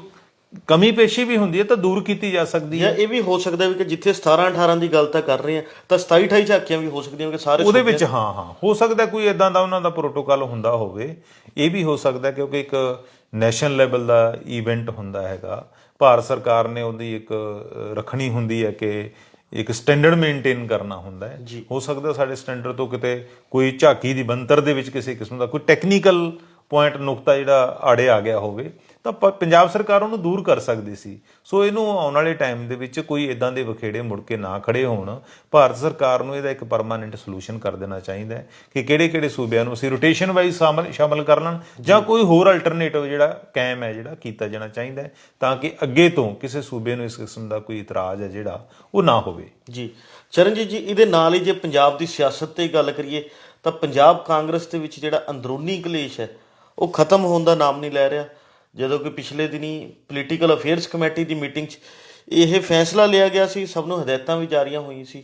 ਕਮੀ ਪੇਸ਼ੀ ਵੀ ਹੁੰਦੀ ਹੈ ਤਾਂ ਦੂਰ ਕੀਤੀ ਜਾ ਸਕਦੀ ਹੈ। ਇਹ ਵੀ ਹੋ ਸਕਦਾ ਵੀ ਕਿ ਜਿੱਥੇ 17 18 ਦੀ ਗੱਲ ਤਾਂ ਕਰ ਰਹੇ ਆ ਤਾਂ 27 28 ਝਾਕੀਆਂ ਵੀ ਹੋ ਸਕਦੀਆਂ ਕਿ ਸਾਰੇ ਉਹਦੇ ਵਿੱਚ ਹਾਂ ਹਾਂ। ਹੋ ਸਕਦਾ ਕੋਈ ਇਦਾਂ ਦਾ ਉਹਨਾਂ ਦਾ ਪ੍ਰੋਟੋਕਾਲ ਹੁੰਦਾ ਹੋਵੇ। ਇਹ ਵੀ ਹੋ ਸਕਦਾ ਕਿਉਂਕਿ ਇੱਕ ਨੈਸ਼ਨਲ ਲੈਵਲ ਦਾ ਇਵੈਂਟ ਹੁੰਦਾ ਹੈਗਾ। ਭਾਰਤ ਸਰਕਾਰ ਨੇ ਉਹਦੀ ਇੱਕ ਰੱਖਣੀ ਹੁੰਦੀ ਹੈ ਕਿ ਇੱਕ ਸਟੈਂਡਰਡ ਮੇਨਟੇਨ ਕਰਨਾ ਹੁੰਦਾ ਹੈ। ਹੋ ਸਕਦਾ ਸਾਡੇ ਸਟੈਂਡਰਡ ਤੋਂ ਕਿਤੇ ਕੋਈ ਝਾਕੀ ਦੀ ਬੰਤਰ ਦੇ ਵਿੱਚ ਕਿਸੇ ਕਿਸਮ ਦਾ ਕੋਈ ਟੈਕਨੀਕਲ ਪੁਆਇੰਟ ਨੁਕਤਾ ਜਿਹੜਾ ਆੜੇ ਆ ਗਿਆ ਹੋਵੇ। ਤਾਂ ਪ- ਪੰਜਾਬ ਸਰਕਾਰ ਉਹਨੂੰ ਦੂਰ ਕਰ ਸਕਦੀ ਸੀ। ਸੋ ਇਹਨੂੰ ਆਉਣ ਵਾਲੇ ਟਾਈਮ ਦੇ ਵਿੱਚ ਕੋਈ ਇਦਾਂ ਦੇ ਵਿਖੇੜੇ ਮੁੜ ਕੇ ਨਾ ਖੜੇ ਹੋਣ। ਭਾਰਤ ਸਰਕਾਰ ਨੂੰ ਇਹਦਾ ਇੱਕ ਪਰਮਾਨੈਂਟ ਸੋਲੂਸ਼ਨ ਕਰ ਦੇਣਾ ਚਾਹੀਦਾ ਹੈ ਕਿ ਕਿਹੜੇ-ਕਿਹੜੇ ਸੂਬਿਆਂ ਨੂੰ ਅਸੀਂ ਰੋਟੇਸ਼ਨ ਵਾਈਜ਼ ਸ਼ਾਮਲ ਸ਼ਾਮਲ ਕਰ ਲੈਣ ਜਾਂ ਕੋਈ ਹੋਰ ਅਲਟਰਨੇਟਿਵ ਜਿਹੜਾ ਕਾਇਮ ਹੈ, ਜਿਹੜਾ ਕੀਤਾ ਜਾਣਾ ਚਾਹੀਦਾ ਹੈ, ਤਾਂ ਕਿ ਅੱਗੇ ਤੋਂ ਕਿਸੇ ਸੂਬੇ ਨੂੰ ਇਸ ਕਿਸਮ ਦਾ ਕੋਈ ਇਤਰਾਜ਼ ਹੈ ਜਿਹੜਾ ਉਹ ਨਾ ਹੋਵੇ। ਜੀ। ਚਰਨਜੀਤ ਜੀ, ਇਹਦੇ ਨਾਲ ਹੀ ਜੇ ਪੰਜਾਬ ਦੀ ਸਿਆਸਤ ਤੇ ਗੱਲ ਕਰੀਏ, ਤਾਂ ਪੰਜਾਬ ਕਾਂਗਰਸ ਦੇ ਵਿੱਚ ਜਿਹੜਾ ਅੰਦਰੂਨੀ ਕਲੇਸ਼ ਹੈ, ਉਹ ਖਤਮ ਹੋਣ ਦਾ ਨਾਮ ਨਹੀਂ ਲੈ ਰਿਹਾ। ਜਦੋਂ ਕਿ ਪਿਛਲੇ ਦਿਨੀ ਪੋਲੀਟੀਕਲ ਅਫੇਅਰਸ ਕਮੇਟੀ ਦੀ ਮੀਟਿੰਗ 'ਚ ਇਹ ਫੈਸਲਾ ਲਿਆ ਗਿਆ ਸੀ, ਸਭ ਨੂੰ ਹਦਾਇਤਾਂ ਵੀ ਜਾਰੀਆਂ ਹੋਈਆਂ ਸੀ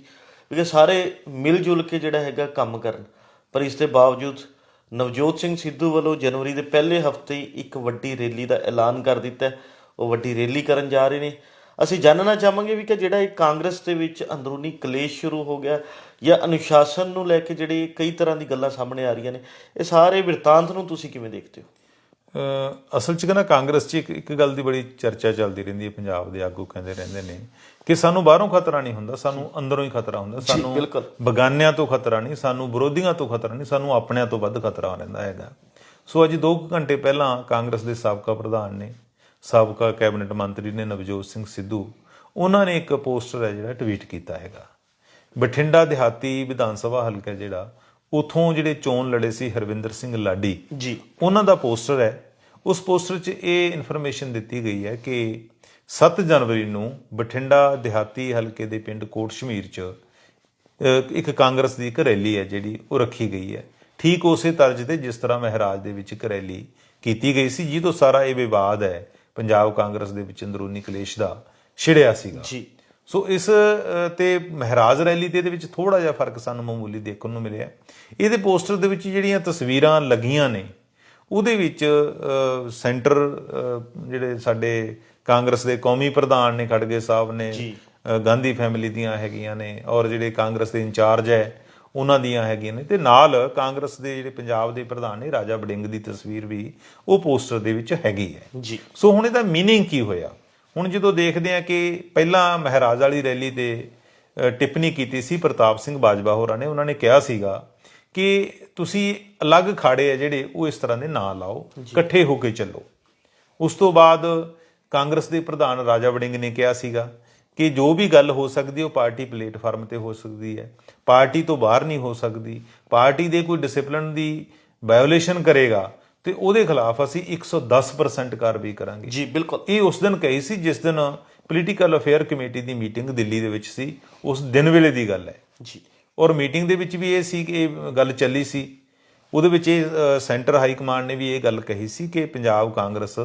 ਕਿ ਸਾਰੇ ਮਿਲ ਜੁਲ ਕੇ ਜਿਹੜਾ ਹੈਗਾ ਕੰਮ ਕਰਨ। ਪਰ ਇਸ ਦੇ ਬਾਵਜੂਦ ਨਵਜੋਤ ਸਿੰਘ ਸਿੱਧੂ ਵੱਲੋਂ ਜਨਵਰੀ ਦੇ ਪਹਿਲੇ ਹਫ਼ਤੇ ਇੱਕ ਵੱਡੀ ਰੈਲੀ ਦਾ ਐਲਾਨ ਕਰ ਦਿੱਤਾ ਉਹ ਵੱਡੀ ਰੈਲੀ ਕਰਨ ਜਾ ਰਹੇ ਨੇ। ਅਸੀਂ ਜਾਣਨਾ ਚਾਹਾਂਗੇ ਵੀ ਕਿ ਜਿਹੜਾ ਇਹ ਕਾਂਗਰਸ ਦੇ ਵਿੱਚ ਅੰਦਰੂਨੀ ਕਲੇਸ਼ ਸ਼ੁਰੂ ਹੋ ਗਿਆ ਜਾਂ ਅਨੁਸ਼ਾਸਨ ਨੂੰ ਲੈ ਕੇ ਜਿਹੜੇ ਕਈ ਤਰ੍ਹਾਂ ਦੀ ਗੱਲਾਂ ਸਾਹਮਣੇ ਆ ਰਹੀਆਂ ਨੇ, ਇਹ ਸਾਰੇ ਬਿਰਤਾਂਤ ਨੂੰ ਤੁਸੀਂ ਕਿਵੇਂ ਦੇਖਦੇ ਹੋ? ਅਸਲ 'ਚ ਕਹਿੰਦਾ ਕਾਂਗਰਸ 'ਚ ਇੱਕ ਇੱਕ ਗੱਲ ਦੀ ਬੜੀ ਚਰਚਾ ਚੱਲਦੀ ਰਹਿੰਦੀ ਹੈ ਪੰਜਾਬ ਦੇ ਆਗੂ ਕਹਿੰਦੇ ਰਹਿੰਦੇ ਨੇ ਕਿ ਸਾਨੂੰ ਬਾਹਰੋਂ ਖਤਰਾ ਨਹੀਂ ਹੁੰਦਾ ਸਾਨੂੰ ਅੰਦਰੋਂ ਹੀ ਖਤਰਾ ਹੁੰਦਾ ਸਾਨੂੰ ਬਿਲਕੁਲ। ਬਗਾਨਿਆਂ ਤੋਂ ਖਤਰਾ ਨਹੀਂ ਸਾਨੂੰ ਵਿਰੋਧੀਆਂ ਤੋਂ ਖਤਰਾ ਨਹੀਂ ਸਾਨੂੰ ਆਪਣਿਆਂ ਤੋਂ ਵੱਧ ਖਤਰਾ ਰਹਿੰਦਾ ਹੈਗਾ ਸੋ ਅੱਜ 2 ਘੰਟੇ ਪਹਿਲਾਂ ਕਾਂਗਰਸ ਦੇ ਸਾਬਕਾ ਪ੍ਰਧਾਨ ਨੇ ਸਾਬਕਾ ਕੈਬਨਿਟ ਮੰਤਰੀ ਨੇ ਨਵਜੋਤ ਸਿੰਘ ਸਿੱਧੂ ਉਹਨਾਂ ਨੇ ਇੱਕ ਪੋਸਟਰ ਹੈ ਜਿਹੜਾ ਟਵੀਟ ਕੀਤਾ ਹੈਗਾ ਬਠਿੰਡਾ ਦਿਹਾਤੀ ਵਿਧਾਨ ਸਭਾ ਹਲਕਾ ਜਿਹੜਾ ਉਥੋਂ ਜਿਹੜੇ ਚੋਣ ਲੜੇ ਸੀ ਹਰਵਿੰਦਰ ਸਿੰਘ ਲਾਡੀ ਜੀ। ਉਹਨਾਂ ਦਾ ਪੋਸਟਰ ਹੈ। ਉਸ ਪੋਸਟਰ 'ਚ ਇਹ ਇਨਫੋਰਮੇਸ਼ਨ ਦਿੱਤੀ ਗਈ ਹੈ ਕਿ 7 ਜਨਵਰੀ ਨੂੰ ਬਠਿੰਡਾ ਦਿਹਾਤੀ ਹਲਕੇ ਦੇ ਪਿੰਡ ਕੋਟ ਸ਼ਮੀਰ 'ਚ ਇੱਕ ਕਾਂਗਰਸ ਦੀ ਇੱਕ ਰੈਲੀ ਹੈ ਜਿਹੜੀ ਉਹ ਰੱਖੀ ਗਈ ਹੈ। ਠੀਕ ਉਸੇ ਤਰਜ਼ ਤੇ ਜਿਸ ਤਰ੍ਹਾਂ ਮਹਾਰਾਜ ਦੇ ਵਿੱਚ ਇੱਕ ਰੈਲੀ ਕੀਤੀ ਗਈ ਸੀ ਜਿਹਦੋਂ ਸਾਰਾ ਇਹ ਵਿਵਾਦ ਹੈ ਪੰਜਾਬ ਕਾਂਗਰਸ ਦੇ ਵਿੱਚ ਅੰਦਰੂਨੀ ਕਲੇਸ਼ ਦਾ ਛਿੜਿਆ ਸੀਗਾ। ਜੀ। ਸੋ ਇਸ ਅ, ਤੇ ਮਹਾਰਾਜ ਰੈਲੀ ਤੇ ਇਹਦੇ ਵਿੱਚ ਥੋੜਾ ਜਿਹਾ ਫਰਕ ਸਾਨੂੰ ਮਾਮੂਲੀ ਦੇਖਣ ਨੂੰ ਮਿਲਿਆ ਇਹਦੇ ਪੋਸਟਰ ਦੇ ਵਿੱਚ ਜਿਹੜੀਆਂ ਤਸਵੀਰਾਂ ਲੱਗੀਆਂ ਨੇ ਉਹਦੇ ਵਿੱਚ ਅ, ਸੈਂਟਰ ਅ, ਜਿਹੜੇ ਸਾਡੇ ਕਾਂਗਰਸ ਦੇ ਕੌਮੀ ਪ੍ਰਧਾਨ ਨੇ ਖੜਗੇ ਸਾਹਿਬ ਨੇ ਅ, ਗਾਂਧੀ ਫੈਮਿਲੀ ਦੀਆਂ ਹੈਗੀਆਂ ਨੇ ਔਰ ਜਿਹੜੇ ਕਾਂਗਰਸ ਦੇ ਇੰਚਾਰਜ ਹੈ ਉਹਨਾਂ ਦੀਆਂ ਹੈਗੀਆਂ ਨੇ ਤੇ ਨਾਲ ਕਾਂਗਰਸ ਦੇ ਜਿਹੜੇ ਪੰਜਾਬ ਦੇ ਪ੍ਰਧਾਨ ਨੇ ਰਾਜਾ ਵੜਿੰਗ ਦੀ ਤਸਵੀਰ ਵੀ ਉਹ ਪੋਸਟਰ ਦੇ ਵਿੱਚ ਹੈਗੀ ਹੈ ਜੀ ਸੋ ਹੁਣ ਇਹਦਾ मीनिंग ਕੀ ਹੋਇਆ ਹੁਣ ਜਦੋਂ ਦੇਖਦੇ ਆ ਕਿ ਪਹਿਲਾਂ ਮਹਾਰਾਜ ਵਾਲੀ ਰੈਲੀ ਤੇ ਟਿੱਪਣੀ ਕੀਤੀ ਸੀ ਪ੍ਰਤਾਪ ਸਿੰਘ ਬਾਜਵਾ ਹੋਰਾਂ ਨੇ ਉਹਨਾਂ ਨੇ ਕਿਹਾ ਸੀਗਾ ਕਿ ਤੁਸੀਂ ਅਲੱਗ ਖਾੜੇ ਆ ਜਿਹੜੇ ਉਹ ਇਸ ਤਰ੍ਹਾਂ ਦੇ ਨਾਂ ਲਾਓ ਇਕੱਠੇ ਹੋ ਕੇ ਚੱਲੋ। ਉਸ ਤੋਂ ਬਾਅਦ ਕਾਂਗਰਸ ਦੇ ਪ੍ਰਧਾਨ ਰਾਜਾ ਵੜਿੰਗ ਨੇ ਕਿਹਾ ਸੀਗਾ ਕਿ ਜੋ ਵੀ ਗੱਲ ਹੋ ਸਕਦੀ ਉਹ ਪਾਰਟੀ ਪਲੇਟਫਾਰਮ ਤੇ ਹੋ ਸਕਦੀ ਹੈ। ਪਾਰਟੀ ਤੋਂ ਬਾਹਰ ਨਹੀਂ ਹੋ ਸਕਦੀ। ਪਾਰਟੀ ਦੇ ਕੋਈ ਡਿਸਪਲਿਨ ਦੀ ਵਾਇਓਲੇਸ਼ਨ ਕਰੇਗਾ ਤੇ ਉਹਦੇ ਖਿਲਾਫ ਅਸੀਂ 110% ਕਾਰਵਾਈ ਕਰਾਂਗੇ। ਜੀ ਬਿਲਕੁਲ। ਇਹ ਉਸ ਦਿਨ ਕਹੀ ਸੀ ਜਿਸ ਦਿਨ ਪੋਲੀਟੀਕਲ ਅਫੇਅਰ ਕਮੇਟੀ ਦੀ ਮੀਟਿੰਗ ਦਿੱਲੀ ਦੇ ਵਿੱਚ ਸੀ ਉਸ ਦਿਨ ਵੇਲੇ ਦੀ ਗੱਲ ਹੈ। ਜੀ। ਔਰ ਮੀਟਿੰਗ ਦੇ ਵਿੱਚ ਵੀ ਇਹ ਸੀ ਕਿ ਇਹ ਗੱਲ ਚੱਲੀ ਸੀ। ਉਹਦੇ ਵਿੱਚ ਇਹ ਸੈਂਟਰ ਹਾਈ ਕਮਾਂਡ ਨੇ ਵੀ ਇਹ ਗੱਲ ਕਹੀ ਸੀ ਕਿ ਪੰਜਾਬ ਕਾਂਗਰਸ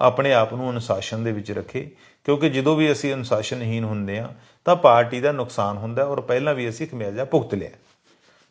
ਆਪਣੇ ਆਪ ਨੂੰ ਅਨੁਸ਼ਾਸਨ ਦੇ ਵਿੱਚ ਰੱਖੇ ਕਿਉਂਕਿ ਜਦੋਂ ਵੀ ਅਸੀਂ ਅਨੁਸ਼ਾਸਨਹੀਨ ਹੁੰਦੇ ਆ ਤਾਂ ਪਾਰਟੀ ਦਾ ਨੁਕਸਾਨ ਹੁੰਦਾ ਔਰ ਪਹਿਲਾਂ ਵੀ ਅਸੀਂ ਖਮਿਆਜਾ ਭੁਗਤ ਲਿਆ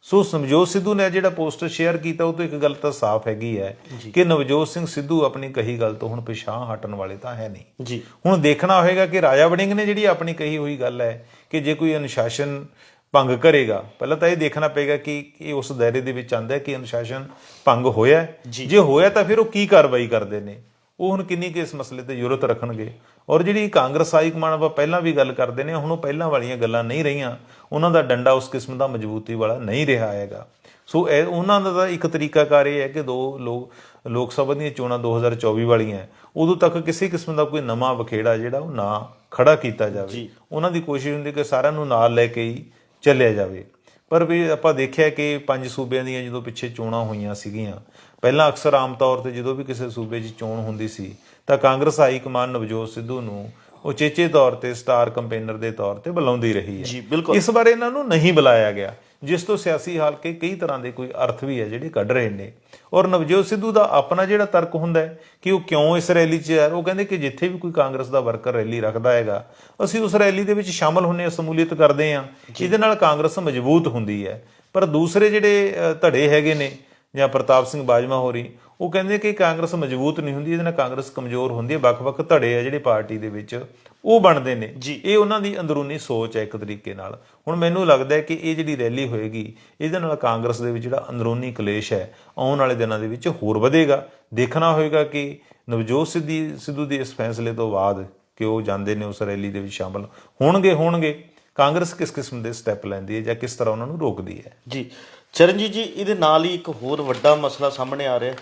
ਸੋ ਨਵਜੋਤ ਸਿੱਧੂ ਨੇ ਜਿਹੜਾ ਪੋਸਟਰ ਸ਼ੇਅਰ ਕੀਤਾ ਉਹ ਤੋਂ ਇੱਕ ਗੱਲ ਤਾਂ ਸਾਫ਼ ਹੈਗੀ ਹੈ ਕਿ ਨਵਜੋਤ ਸਿੰਘ ਸਿੱਧੂ ਆਪਣੀ ਕਹੀ ਗੱਲ ਤੋਂ ਹੁਣ ਪਿਛਾਂਹ ਹਟਣ ਵਾਲੇ ਤਾਂ ਹੈ ਨਹੀਂ। ਜੀ। ਹੁਣ ਦੇਖਣਾ ਹੋਏਗਾ ਕਿ ਰਾਜਾ ਵੜਿੰਗ ਨੇ ਜਿਹੜੀ ਆਪਣੀ ਕਹੀ ਹੋਈ ਗੱਲ ਹੈ ਕਿ ਜੇ ਕੋਈ ਅਨੁਸ਼ਾਸਨ ਭੰਗ ਕਰੇਗਾ ਪਹਿਲਾਂ ਤਾਂ ਇਹ ਦੇਖਣਾ ਪਏਗਾ ਕਿ ਇਹ ਉਸ ਦਾਇਰੇ ਦੇ ਵਿੱਚ ਆਂਦਾ ਹੈ ਕਿ ਅਨੁਸ਼ਾਸਨ ਭੰਗ ਹੋਇਆ। ਜੇ ਹੋਇਆ ਤਾਂ ਫਿਰ ਉਹ ਕੀ ਕਾਰਵਾਈ ਕਰਦੇ ਨੇ? ਉਹ ਹੁਣ ਕਿੰਨੀ ਕਿ ਇਸ ਮਸਲੇ ਤੇ ਜ਼ਰੂਰਤ ਰੱਖਣਗੇ? ਔਰ ਜਿਹੜੀ ਕਾਂਗਰਸ ਹਾਈ ਕਮਾਂਡ ਆਪਾਂ ਪਹਿਲਾਂ ਵੀ ਗੱਲ ਕਰਦੇ ਨੇ ਹੁਣ ਉਹ ਪਹਿਲਾਂ ਵਾਲੀਆਂ ਗੱਲਾਂ ਨਹੀਂ ਰਹੀਆਂ। ਉਹਨਾਂ ਦਾ ਡੰਡਾ ਉਸ ਕਿਸਮ ਦਾ ਮਜ਼ਬੂਤੀ ਵਾਲਾ ਨਹੀਂ ਰਿਹਾ ਹੈਗਾ। ਸੋ ਇਹ ਉਹਨਾਂ ਦਾ ਤਾਂ ਇੱਕ ਤਰੀਕਾਕਾਰ ਇਹ ਹੈ ਕਿ ਦੋ ਲੋਕ ਲੋਕ ਸਭਾ ਦੀਆਂ ਚੋਣਾਂ 2024 ਵਾਲੀਆਂ ਉਦੋਂ ਤੱਕ ਕਿਸੇ ਕਿਸਮ ਦਾ ਕੋਈ ਨਵਾਂ ਵਖੇੜਾ ਜਿਹੜਾ ਉਹ ਨਾ ਖੜਾ ਕੀਤਾ ਜਾਵੇ। ਉਹਨਾਂ ਦੀ ਕੋਸ਼ਿਸ਼ ਹੁੰਦੀ ਕਿ ਸਾਰਿਆਂ ਨੂੰ ਨਾਲ ਲੈ ਕੇ ਹੀ ਚੱਲਿਆ ਜਾਵੇ। ਪਰ ਵੀ ਆਪਾਂ ਦੇਖਿਆ ਕਿ ਪੰਜ ਸੂਬਿਆਂ ਦੀਆਂ ਜਦੋਂ ਪਿੱਛੇ ਚੋਣਾਂ ਹੋਈਆਂ ਸੀਗੀਆਂ ਪਹਿਲਾਂ ਅਕਸਰ ਆਮ ਤੌਰ ਤੇ ਜਦੋਂ ਵੀ ਕਿਸੇ ਸੂਬੇ 'ਚ ਚੋਣ ਹੁੰਦੀ ਸੀ ਤਾਂ ਕਾਂਗਰਸ ਹਾਈ ਕਮਾਨ ਨਵਜੋਤ ਸਿੱਧੂ ਨੂੰ ਉਚੇਚੇ ਤੌਰ ਤੇ ਸਟਾਰ ਕੰਪੇਨਰ ਦੇ ਤੌਰ ਤੇ ਬੁਲਾਉਂਦੀ ਰਹੀ ਹੈ। ਜੀ, ਬਿਲਕੁਲ। ਇਸ ਵਾਰ ਇਹਨਾਂ ਨੂੰ ਨਹੀਂ ਬੁਲਾਇਆ ਗਿਆ ਜਿਸ ਤੋਂ ਸਿਆਸੀ ਹਲਕੇ ਕਈ ਤਰ੍ਹਾਂ ਦੇ ਕੋਈ ਅਰਥ ਵੀ ਹੈ ਜਿਹੜੇ ਕੱਢ ਰਹੇ ਨੇ। ਔਰ ਨਵਜੋਤ ਸਿੱਧੂ ਦਾ ਆਪਣਾ ਜਿਹੜਾ ਤਰਕ ਹੁੰਦਾ ਹੈ ਕਿ ਉਹ ਕਿਉਂ ਇਸ ਰੈਲੀ 'ਚ ਹੈ ਉਹ ਕਹਿੰਦੇ ਕਿ ਜਿੱਥੇ ਵੀ ਕੋਈ ਕਾਂਗਰਸ ਦਾ ਵਰਕਰ ਰੈਲੀ ਰੱਖਦਾ ਹੈਗਾ ਅਸੀਂ ਉਸ ਰੈਲੀ ਦੇ ਵਿੱਚ ਸ਼ਾਮਲ ਹੁੰਨੇ ਹਾਂ ਸਮੂਲੀਅਤ ਕਰਦੇ ਹਾਂ। ਇਹਦੇ ਨਾਲ ਕਾਂਗਰਸ ਮਜ਼ਬੂਤ ਹੁੰਦੀ ਹੈ। ਪਰ ਦੂਸਰੇ ਜਿਹੜੇ ਧੜੇ ਹੈਗੇ ਨੇ ਜਾਂ ਪ੍ਰਤਾਪ ਸਿੰਘ ਬਾਜਵਾ ਹੋਰੀ ਉਹ ਕਹਿੰਦੇ ਕਿ ਕਾਂਗਰਸ ਮਜ਼ਬੂਤ ਨਹੀਂ ਹੁੰਦੀ ਇਹਦੇ ਨਾਲ ਕਾਂਗਰਸ ਕਮਜ਼ੋਰ ਹੁੰਦੀ ਹੈ ਵੱਖ-ਵੱਖ ਧੜੇ ਆ ਜਿਹੜੇ ਪਾਰਟੀ ਦੇ ਵਿੱਚ ਉਹ ਬਣਦੇ ਨੇ। ਇਹ ਉਹਨਾਂ ਦੀ ਅੰਦਰੂਨੀ ਸੋਚ ਹੈ ਇੱਕ ਤਰੀਕੇ ਨਾਲ। ਹੁਣ ਮੈਨੂੰ ਲੱਗਦਾ ਹੈ ਕਿ ਇਹ ਜਿਹੜੀ ਰੈਲੀ ਹੋਏਗੀ ਇਹਦੇ ਨਾਲ ਕਾਂਗਰਸ ਦੇ ਵਿੱਚ ਜਿਹੜਾ ਅੰਦਰੂਨੀ ਕਲੇਸ਼ ਹੈ ਆਉਣ ਵਾਲੇ ਦਿਨਾਂ ਦੇ ਵਿੱਚ ਹੋਰ ਵਧੇਗਾ। ਦੇਖਣਾ ਹੋਏਗਾ ਕਿ ਨਵਜੋਤ ਸਿੱਧੀ ਸਿੱਧੂ ਦੇ ਇਸ ਫੈਸਲੇ ਤੋਂ ਬਾਅਦ ਕਿ ਉਹ ਜਾਂਦੇ ਨੇ ਉਸ ਰੈਲੀ ਦੇ ਵਿੱਚ ਸ਼ਾਮਲ? ਹੋਣਗੇ ਹੋਣਗੇ। ਕਾਂਗਰਸ ਕਿਸ ਕਿਸਮ ਦੇ ਸਟੈਪ ਲੈਂਦੀ ਹੈ ਜਾਂ ਕਿਸ ਤਰ੍ਹਾਂ ਉਹਨਾਂ ਨੂੰ ਰੋਕਦੀ ਹੈ? ਜੀ। ਚਰਨਜੀਤ ਜੀ, ਇਹਦੇ ਨਾਲ ਹੀ ਇੱਕ ਹੋਰ ਵੱਡਾ ਮਸਲਾ ਸਾਹਮਣੇ ਆ ਰਿਹਾ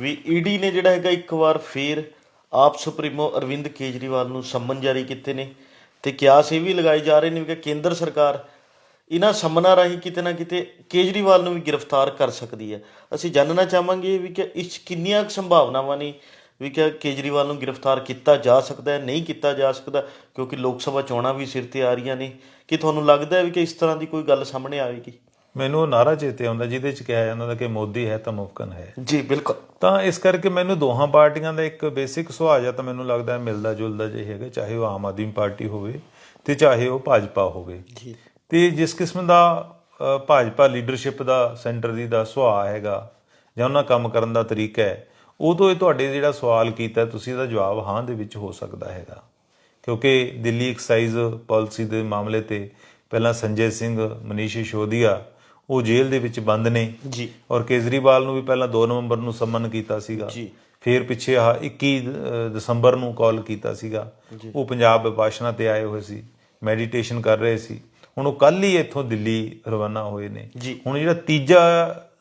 ਵੀ ਈਡੀ ਨੇ ਜਿਹੜਾ ਹੈਗਾ ਇੱਕ ਵਾਰ ਫੇਰ ਆਪ ਸੁਪਰੀਮੋ ਅਰਵਿੰਦ ਕੇਜਰੀਵਾਲ ਨੂੰ ਸੰਮਨ ਜਾਰੀ ਕੀਤੇ ਨੇ ਤੇ ਕਿਆਸ ਇਹ ਵੀ ਲਗਾਏ ਜਾ ਰਹੇ ਨੇ ਕਿ ਕੇਂਦਰ ਸਰਕਾਰ ਇਹਨਾਂ ਸੰਮਨਾਂ ਰਾਹੀਂ ਕਿਤੇ ਨਾ ਕਿਤੇ ਕੇਜਰੀਵਾਲ ਨੂੰ ਵੀ ਗ੍ਰਿਫਤਾਰ ਕਰ ਸਕਦੀ ਹੈ। ਅਸੀਂ ਜਾਣਨਾ ਚਾਹਾਂਗੇ ਵੀ ਕਿ ਇਸ 'ਚ ਕਿੰਨੀਆਂ ਕੁ ਸੰਭਾਵਨਾਵਾਂ ਨੇ ਵੀ ਕਿ ਕੇਜਰੀਵਾਲ ਨੂੰ ਗ੍ਰਿਫਤਾਰ ਕੀਤਾ ਜਾ ਸਕਦਾ ਹੈ, ਨਹੀਂ ਕੀਤਾ ਜਾ ਸਕਦਾ, ਕਿਉਂਕਿ ਲੋਕ ਸਭਾ ਚੋਣਾਂ ਵੀ ਸਿਰ ਤੇ ਆ ਰਹੀਆਂ ਨੇ। ਕਿ ਤੁਹਾਨੂੰ ਲੱਗਦਾ ਹੈ ਵੀ ਕਿ ਇਸ ਤਰ੍ਹਾਂ ਦੀ ਕੋਈ ਗੱਲ ਸਾਹਮਣੇ ਆਵੇਗੀ? ਮੈਨੂੰ ਉਹ ਨਾਰਾ ਚੇਤੇ ਆਉਂਦਾ ਜਿਹਦੇ ਚ ਕਿਹਾ ਜਾਂਦਾ ਕਿ ਮੋਦੀ ਹੈ ਤਾਂ ਮੁਮਕਨ ਹੈ। ਜੀ ਬਿਲਕੁਲ। ਤਾਂ ਇਸ ਕਰਕੇ ਮੈਨੂੰ ਦੋਹਾਂ ਪਾਰਟੀਆਂ ਦਾ ਇੱਕ ਬੇਸਿਕ ਸੁਭਾਅ ਜਿਹਾ ਤਾਂ ਮੈਨੂੰ ਲੱਗਦਾ ਹੈ ਮਿਲਦਾ ਜੁਲਦਾ ਜਿਹਾ ਹੈਗਾ ਚਾਹੇ ਉਹ ਆਮ ਆਦਮੀ ਪਾਰਟੀ ਹੋਵੇ ਤੇ ਚਾਹੇ ਉਹ ਭਾਜਪਾ ਹੋਵੇ। ਜੀ। ਤੇ ਜਿਸ ਕਿਸਮ ਦਾ ਭਾਜਪਾ ਲੀਡਰਸ਼ਿਪ ਦਾ ਸੈਂਟਰ ਦੀ ਦਾ ਸੁਭਾਅ ਹੈਗਾ ਜਾਂ ਉਹਨਾਂ ਕੰਮ ਕਰਨ ਦਾ ਤਰੀਕਾ ਹੈ ਉਦੋਂ ਇਹ ਤੁਹਾਡੇ ਜਿਹੜਾ ਸਵਾਲ ਕੀਤਾ ਤੁਸੀਂ ਇਹਦਾ ਜਵਾਬ ਹਾਂ ਦੇ ਵਿੱਚ ਹੋ ਸਕਦਾ ਹੈਗਾ। ਕਿਉਂਕਿ ਦਿੱਲੀ ਐਕਸਾਈਜ਼ ਪਾਲਿਸੀ ਦੇ ਮਾਮਲੇ ਤੇ ਪਹਿਲਾਂ ਸੰਜੇ ਸਿੰਘ ਮਨੀਸ਼ ਸਿਸੋਦੀਆ ਉਹ ਜੇਲ੍ਹ ਦੇ ਵਿੱਚ ਬੰਦ ਨੇ। ਜੀ। ਔਰ ਕੇਜਰੀਵਾਲ ਨੂੰ ਵੀ ਪਹਿਲਾਂ 2 ਨਵੰਬਰ ਨੂੰ ਸੰਮਨ ਕੀਤਾ ਸੀਗਾ। ਜੀ। ਫਿਰ ਪਿੱਛੇ ਆਹ 21 ਅ, ਦਸੰਬਰ ਨੂੰ ਕਾਲ ਕੀਤਾ ਸੀਗਾ। ਉਹ ਪੰਜਾਬ ਵਿਪਾਸ਼ਨਾ ਤੇ ਆਏ ਹੋਏ ਸੀ ਮੈਡੀਟੇਸ਼ਨ ਕਰ ਰਹੇ ਸੀ। ਹੁਣ ਉਹ ਕੱਲ ਹੀ ਇੱਥੋਂ ਦਿੱਲੀ ਰਵਾਨਾ ਹੋਏ ਨੇ। ਹੁਣ ਜਿਹੜਾ ਤੀਜਾ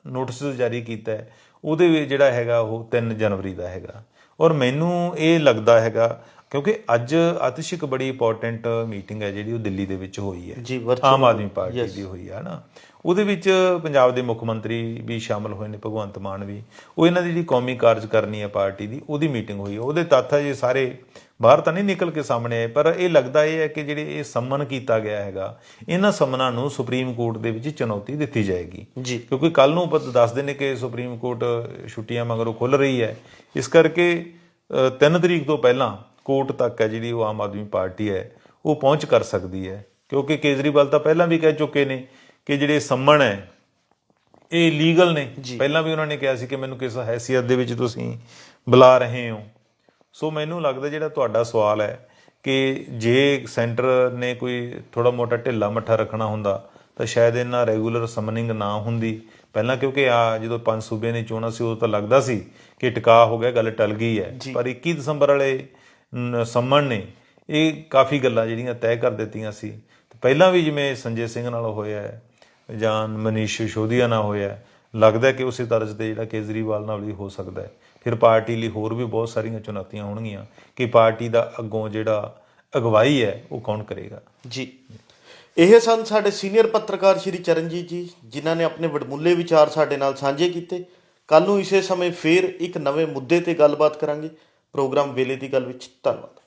ਨੋਟਿਸ ਜਾਰੀ ਕੀਤਾ ਹੈ ਉਹਦੇ ਜਿਹੜਾ ਹੈਗਾ ਉਹ 3 ਜਨਵਰੀ ਦਾ ਹੈਗਾ। ਔਰ ਮੈਨੂੰ ਇਹ ਲੱਗਦਾ ਹੈਗਾ ਕਿਉਂਕਿ ਅੱਜ ਅਤਿਸ਼ ਇੱਕ ਬੜੀ ਇੰਪੋਰਟੈਂਟ ਮੀਟਿੰਗ ਹੈ ਜਿਹੜੀ ਉਹ ਦਿੱਲੀ ਦੇ ਵਿੱਚ ਹੋਈ ਹੈ। ਆਮ ਆਦਮੀ ਪਾਰਟੀ ਦੀ ਹੋਈ ਹੈ ਨਾ ਉਹਦੇ ਵਿੱਚ ਪੰਜਾਬ ਦੇ ਮੁੱਖ ਮੰਤਰੀ ਵੀ ਸ਼ਾਮਲ ਹੋਏ ਨੇ ਭਗਵੰਤ ਮਾਨ ਵੀ। ਉਹ ਇਹਨਾਂ ਦੀ ਜਿਹੜੀ ਕੌਮੀ ਕਾਰਜਕਾਰਨੀ ਹੈ ਪਾਰਟੀ ਦੀ ਉਹਦੀ ਮੀਟਿੰਗ ਹੋਈ। ਉਹਦੇ ਤੱਥ ਜੀ ਸਾਰੇ ਬਾਹਰ ਤਾਂ ਨਹੀਂ ਨਿਕਲ ਕੇ ਸਾਹਮਣੇ ਆਏ ਪਰ ਇਹ ਲੱਗਦਾ ਇਹ ਹੈ ਕਿ ਜਿਹੜੇ ਇਹ ਸੰਮਨ ਕੀਤਾ ਗਿਆ ਹੈਗਾ ਇਹਨਾਂ ਸੰਮਨਾਂ ਨੂੰ ਸੁਪਰੀਮ ਕੋਰਟ ਦੇ ਵਿੱਚ ਚੁਣੌਤੀ ਦਿੱਤੀ ਜਾਏਗੀ। ਜੀ। ਕਿਉਂਕਿ ਕੱਲ ਨੂੰ ਪਤ ਦੱਸਦੇ ਨੇ ਕਿ ਸੁਪਰੀਮ ਕੋਰਟ ਛੁੱਟੀਆਂ ਮਗਰੋਂ ਖੁੱਲ ਰਹੀ ਹੈ। ਇਸ ਕਰਕੇ 3 ਤਰੀਕ ਤੋਂ ਪਹਿਲਾਂ ਕੋਰਟ ਤੱਕ ਹੈ ਜਿਹੜੀ ਉਹ ਆਮ ਆਦਮੀ ਪਾਰਟੀ ਹੈ ਉਹ ਪਹੁੰਚ ਕਰ ਸਕਦੀ ਹੈ। ਕਿਉਂਕਿ ਕੇਜਰੀਵਾਲ ਤਾਂ ਪਹਿਲਾਂ ਵੀ ਕਹਿ ਚੁੱਕੇ ਨੇ ਕਿ ਜਿਹੜੇ ਸੰਮਣ ਹੈ ਇਹ ਲੀਗਲ ਨੇ। ਪਹਿਲਾਂ ਵੀ ਉਹਨਾਂ ਨੇ ਕਿਹਾ ਸੀ ਕਿ ਮੈਨੂੰ ਕਿਸ ਹੈਸੀਅਤ ਦੇ ਵਿੱਚ ਤੁਸੀਂ ਬੁਲਾ ਰਹੇ ਹੋ। ਸੋ ਮੈਨੂੰ ਲੱਗਦਾ ਜਿਹੜਾ ਤੁਹਾਡਾ ਸਵਾਲ ਹੈ ਕਿ ਜੇ ਸੈਂਟਰ ਨੇ ਕੋਈ ਥੋੜਾ ਮੋਟਾ ਢਿੱਲਾ ਮੱਠਾ ਰੱਖਣਾ ਹੁੰਦਾ ਤਾਂ ਸ਼ਾਇਦ ਇਹਨਾਂ ਰੈਗੂਲਰ ਸਮਨਿੰਗ ਨਾ ਹੁੰਦੀ। ਪਹਿਲਾਂ ਕਿਉਂਕਿ ਆ ਜਦੋਂ ਪੰਜ ਸੂਬੇ ਨੇ ਚੋਣਾਂ ਸੀ ਉਦੋਂ ਤਾਂ ਲੱਗਦਾ ਸੀ ਕਿ ਟਿਕਾ ਹੋ ਗਿਆ ਗੱਲ ਟਲ ਗਈ ਹੈ। ਪਰ 21 ਦਸੰਬਰ ਵਾਲੇ ਸੰਮਣ ਨੇ ਇਹ ਕਾਫੀ ਗੱਲਾਂ ਜਿਹੜੀਆਂ ਤੈਅ ਕਰ ਦਿੱਤੀਆਂ ਸੀ। ਪਹਿਲਾਂ ਵੀ ਜਿਵੇਂ ਸੰਜੇ ਸਿੰਘ ਨਾਲ ਹੋਇਆ ਹੈ ਜਾਂ ਮਨੀਸ਼ ਸਿਸੋਦੀਆ ਨਾਲ ਹੋਇਆ ਲੱਗਦਾ ਕਿ ਉਸੇ ਤਰ੍ਹਾਂ ਤੇ ਜਿਹੜਾ ਕੇਜਰੀਵਾਲ ਨਾਲ ਵੀ ਹੋ ਸਕਦਾ ਹੈ। ਫਿਰ ਪਾਰਟੀ ਲਈ ਹੋਰ ਵੀ ਬਹੁਤ ਸਾਰੀਆਂ ਚੁਣੌਤੀਆਂ ਹੋਣਗੀਆਂ ਕਿ ਪਾਰਟੀ ਦਾ ਅੱਗੋਂ ਜਿਹੜਾ ਅਗਵਾਈ ਹੈ, ਉਹ ਕੌਣ ਕਰੇਗਾ। ਜੀ। ਇਹ ਸਨ ਸਾਡੇ ਸੀਨੀਅਰ ਪੱਤਰਕਾਰ ਸ਼੍ਰੀ ਚਰਨਜੀਤ ਜੀ, ਜਿਨ੍ਹਾਂ ਨੇ ਆਪਣੇ ਵਡਮੁੱਲੇ ਵਿਚਾਰ ਸਾਡੇ ਨਾਲ ਸਾਂਝੇ ਕੀਤੇ। ਕੱਲ ਨੂੰ ਇਸੇ ਸਮੇਂ ਫੇਰ ਇੱਕ ਨਵੇਂ ਮੁੱਦੇ ਤੇ ਗੱਲਬਾਤ ਕਰਾਂਗੇ। ਪ੍ਰੋਗਰਾਮ ਵੇਲੇ ਦੀ ਗੱਲ ਵਿੱਚ ਧੰਨਵਾਦ।